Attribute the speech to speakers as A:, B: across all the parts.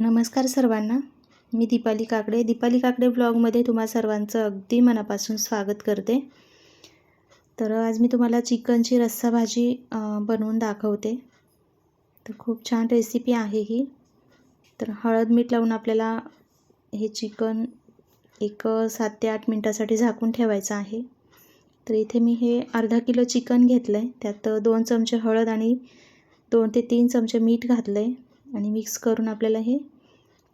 A: नमस्कार सर्वांना. मी दीपाली काकडे. दीपाली काकडे ब्लॉगमध्ये तुम्हा सर्वांचं अगदी मनापासून स्वागत करते. तर आज मी तुम्हाला चिकनची रस्सा भाजी बनवून दाखवते. तर खूप छान रेसिपी आहे ही. तर हळद मीठ लावून आपल्याला हे चिकन एक सात ते आठ मिनटासाठी झाकून ठेवायचं आहे. तर इथे मी हे अर्धा किलो चिकन घेतलं आहे त्यात दोन चमचे हळद आणि दोन ते तीन चमचे मीठ घातलं आहे आणि मिक्स करून आपल्याला हे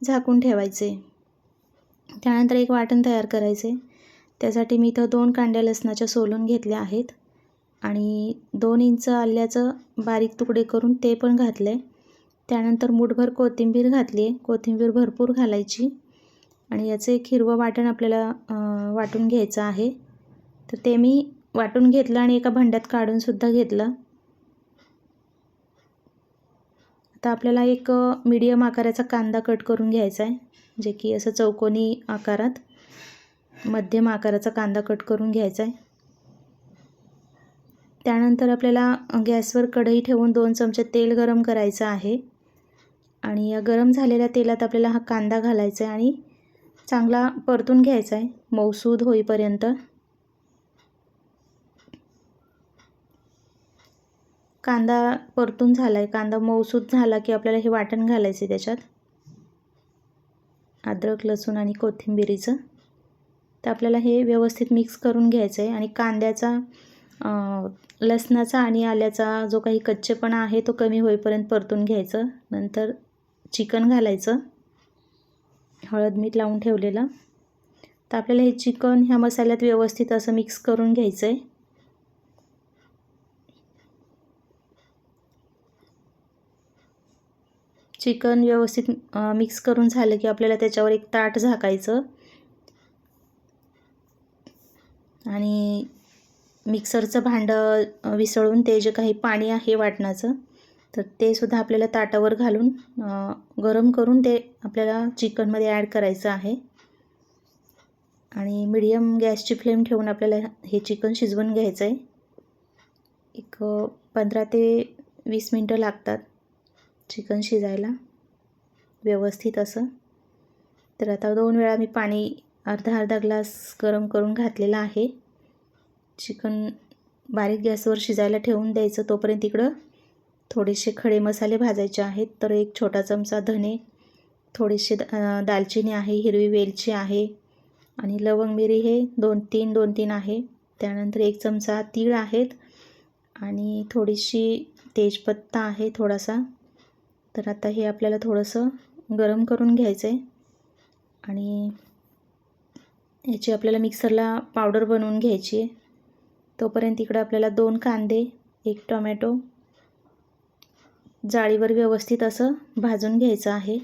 A: झाकून ठेवायचे. त्यानंतर एक वाटण तयार करायचे. त्यासाठी मी इथं दोन कांड्या लसणाच्या सोलून घेतल्या आहेत आणि दोन इंच आल्याचं बारीक तुकडे करून ते पण घातले. त्यानंतर मुठभर कोथिंबीर घातली. आहे कोथिंबीर भरपूर घालायची आणि याचं एक हिरवं वाटण आपल्याला वाटून घ्यायचं आहे. तर ते मी वाटून घेतलं आणि एका भांड्यात काढूनसुद्धा घेतलं. आता आपल्याला एक मीडियम आकाराचा कांदा कट करून घ्यायचा आहे जे की असं चौकोनी आकारात मध्यम आकाराचा कांदा कट करून घ्यायचा आहे. त्यानंतर आपल्याला गॅसवर कढई ठेवून दोन चमचे तेल गरम करायचं आहे. आणि या गरम झालेल्या तेलात आपल्याला हा कांदा घालायचा आहे आणि चांगला परतून घ्यायचा आहे मौसूद होईपर्यंत. कांदा परतून झाला आहे कांदा मऊसूत झाला की आपल्याला हे वाटण घालायचे त्याच्यात. अद्रक लसूण आणि कोथिंबिरीचं. तर आपल्याला हे व्यवस्थित मिक्स करून घ्यायचं आहे आणि कांद्याचा लसणाचा आणि आल्याचा जो काही कच्चेपणा आहे तो कमी होईपर्यंत परतून घ्यायचं. नंतर चिकन घालायचं. हळद मीठ लावून ठेवलेलं. तर आपल्याला हे चिकन ह्या मसाल्यात व्यवस्थित असं मिक्स करून घ्यायचं आहे चिकन व्यवस्थित मिक्स करून झालं की आपल्याला त्याच्यावर एक ताट झाकायचं. आणि मिक्सरचं भांडं विसळून ते जे काही पाणी आहे वाटणाचं तर ते सुद्धा आपल्याला ताटावर घालून गरम करून ते आपल्याला चिकनमध्ये ॲड करायचं आहे. आणि मिडियम गॅसची फ्लेम ठेवून आपल्याला हे चिकन शिजवून घ्यायचं आहे एक पंधरा ते वीस मिनटं लागतात. चिकन शिजायला. व्यवस्थित असं. तर आता दोन वेळा मी पाणी अर्धा अर्धा ग्लास गरम करून घातलेला आहे. चिकन बारीक गॅसवर शिजायला ठेवून द्यायचं तोपर्यंत इकडं थोडेसे खडे मसाले भाजायचे आहेत. तर एक छोटा चमचा धने थोडेसे दालचिनी आहे हिरवी वेलची आहे आणि लवंग मिरी हे दोन तीन दोन तीन आहे. त्यानंतर एक चमचा तीळ आहेत आणि थोडीशी तेजपत्ता आहे थोडासा. तर आता हे आपल्याला थोडंसं गरम करून घ्यायचं आहे आणि याची आपल्याला मिक्सरला पावडर बनवून घ्यायची आहे. तोपर्यंत इकडं आपल्याला दोन कांदे एक टोमॅटो जाळीवर व्यवस्थित असं भाजून घ्यायचं आहे.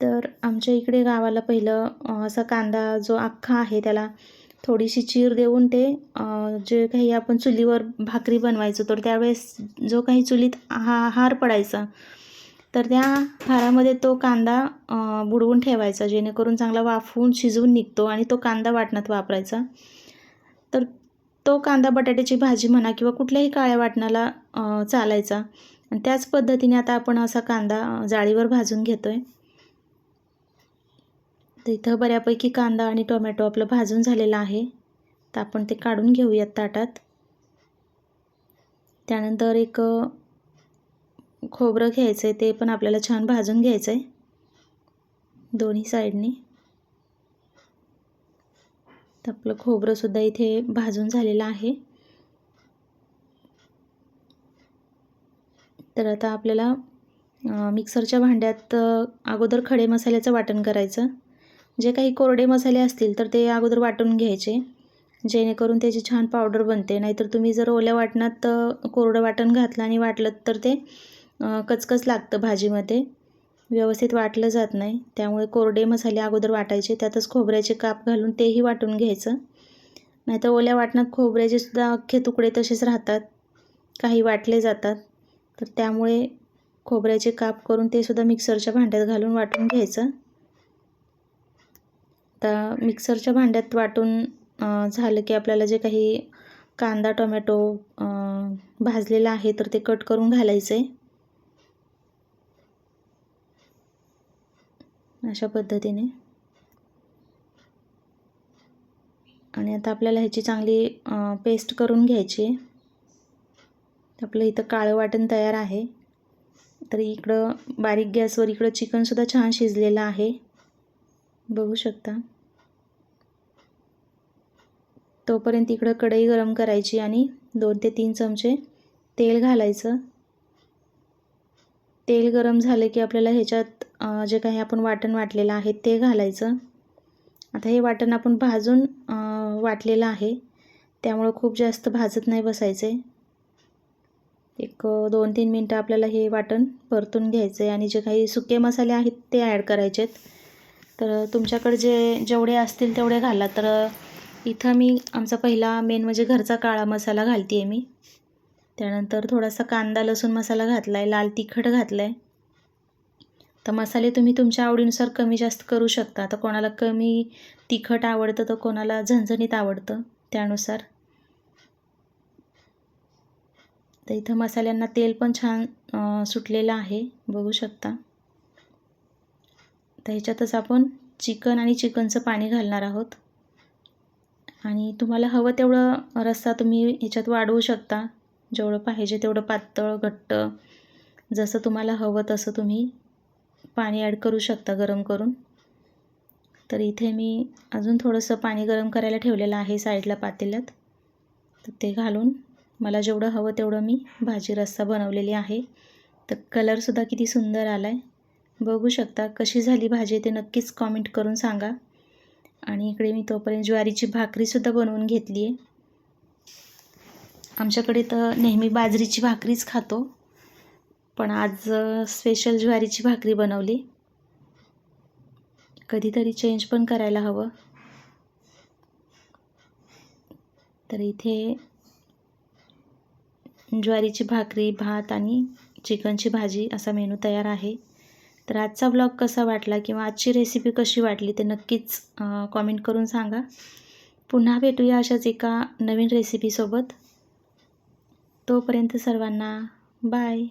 A: तर आमच्या इकडे गावाला पहिलं असा कांदा जो अख्खा आहे त्याला थोडीशी चीर देऊन ते जे काही आपण चुलीवर भाकरी बनवायचो तर त्यावेळेस जो काही चुलीत हा हार पडायचा तर त्या हारामध्ये तो कांदा बुडवून ठेवायचा जेणेकरून चांगला वाफवून शिजवून निघतो आणि तो कांदा वाटणात वापरायचा. तर तो कांदा बटाट्याची भाजी म्हणा किंवा कुठल्याही काळ्या वाटणाला चालायचा. आणि त्याच पद्धतीने आता आपण असा कांदा जाळीवर भाजून घेतो आहे तर इथं बऱ्यापैकी कांदा आणि टोमॅटो आपलं भाजून झालेला आहे. तर आपण ते काढून घेऊयात ताटात. त्यानंतर एक खोबरं घ्यायचं आहे ते पण आपल्याला छान भाजून घ्यायचं आहे दोन्ही साईडनी. तर आपलं खोबरंसुद्धा इथे भाजून झालेलं आहे. तर आता आपल्याला मिक्सरच्या भांड्यात अगोदर खडे मसाल्याचं वाटण करायचं. जे काही कोरडे मसाले असतील तर ते अगोदर वाटून घ्यायचे. जेणेकरून त्याची छान पावडर बनते. नाहीतर तुम्ही जर ओल्या वाटणात कोरडं वाटण घातलं आणि वाटलं तर ते कचकच लागतं भाजीमध्ये. व्यवस्थित वाटलं जात नाही. त्यामुळे कोरडे मसाले अगोदर वाटायचे. त्यातच खोबऱ्याचे काप घालून तेही वाटून घ्यायचं. नाहीतर ओल्या वाटणात खोबऱ्याचे सुद्धा अख्खे तुकडे तसेच राहतात. काही वाटले जातात. तर त्यामुळे खोबऱ्याचे काप करून ते सुद्धा मिक्सरच्या भांड्यात घालून वाटून घ्यायचं. आता मिक्सरच्या भांड्यात वाटून झालं की आपल्याला जे काही कांदा टोमॅटो भाजलेला आहे तर ते कट करून घालायचं आहे अशा पद्धतीने. आणि आता आपल्याला ह्याची चांगली पेस्ट करून घ्यायची. आहे आपलं इथं काळं वाटण तयार आहे. तर इकडं बारीक गॅसवर इकडं चिकनसुद्धा छान शिजलेलं आहे. बघू शकता. तोपर्यंत इकडं कढई गरम करायची आणि दोन ते तीन चमचे तेल घालायचं. तेल गरम झाले की आपल्याला ह्याच्यात जे काही आपण वाटण वाटलेलं आहे ते घालायचं. आता हे वाटण आपण भाजून वाटलेलं आहे. त्यामुळं खूप जास्त भाजत नाही बसायचे. एक दोन तीन मिनटं आपल्याला हे वाटण परतून घ्यायचं आहे आणि जे काही सुके मसाले आहेत ते ॲड करायचे आहेत तर तुमच्याकडे जे जेवढे असतील तेवढे घाला. तर इथं मी आमचा पहिला मेन म्हणजे घरचा काळा मसाला घालते आहे मी. त्यानंतर थोडासा कांदा लसूण मसाला घातला आहे लाल तिखट घातलं आहे तर मसाले तुम्ही तुमच्या आवडीनुसार कमी जास्त करू शकता. तर कोणाला कमी तिखट आवडतं तर कोणाला झणझणीत आवडतं त्यानुसार. तर इथं मसाल्यांना तेल पण छान सुटलेलं आहे बघू शकता. तर ह्याच्यातच आपण चिकन आणि चिकनचं पाणी घालणार आहोत. आणि तुम्हाला हवं तेवढं रस्सा तुम्ही ह्याच्यात वाढवू शकता. जेवढं पाहिजे तेवढं पातळ घट्ट. जसं तुम्हाला हवं तसं तुम्ही पाणी ॲड करू शकता गरम करून. तर इथे मी अजून थोडंसं पाणी गरम करायला ठेवलेलं आहे साईडला पातेल्यात. तर ते घालून मला जेवढं हवं तेवढं मी भाजी रस्सा बनवलेली आहे. तर कलरसुद्धा किती सुंदर आला आहे बघू शकता कशी झाली भाजी ते नक्कीच कॉमेंट करून सांगा. आणि इकडे मी तोपर्यंत ज्वारीची भाकरीसुद्धा बनवून घेतली आहे. आमच्याकडे तर नेहमी बाजरीची भाकरीच खातो पण आज स्पेशल ज्वारीची भाकरी बनवली. कधीतरी चेंज पण करायला हवं. तर इथे ज्वारीची भाकरी भात आणि चिकनची भाजी असा मेनू तयार आहे. तर आजचा ब्लॉग कसा वाटला किंवा आजची रेसिपी कशी वाटली ते नक्कीच कॉमेंट करून सांगा. पुन्हा भेटूया अशाच एका नवीन रेसिपीसोबत तोपर्यंत सर्वांना बाय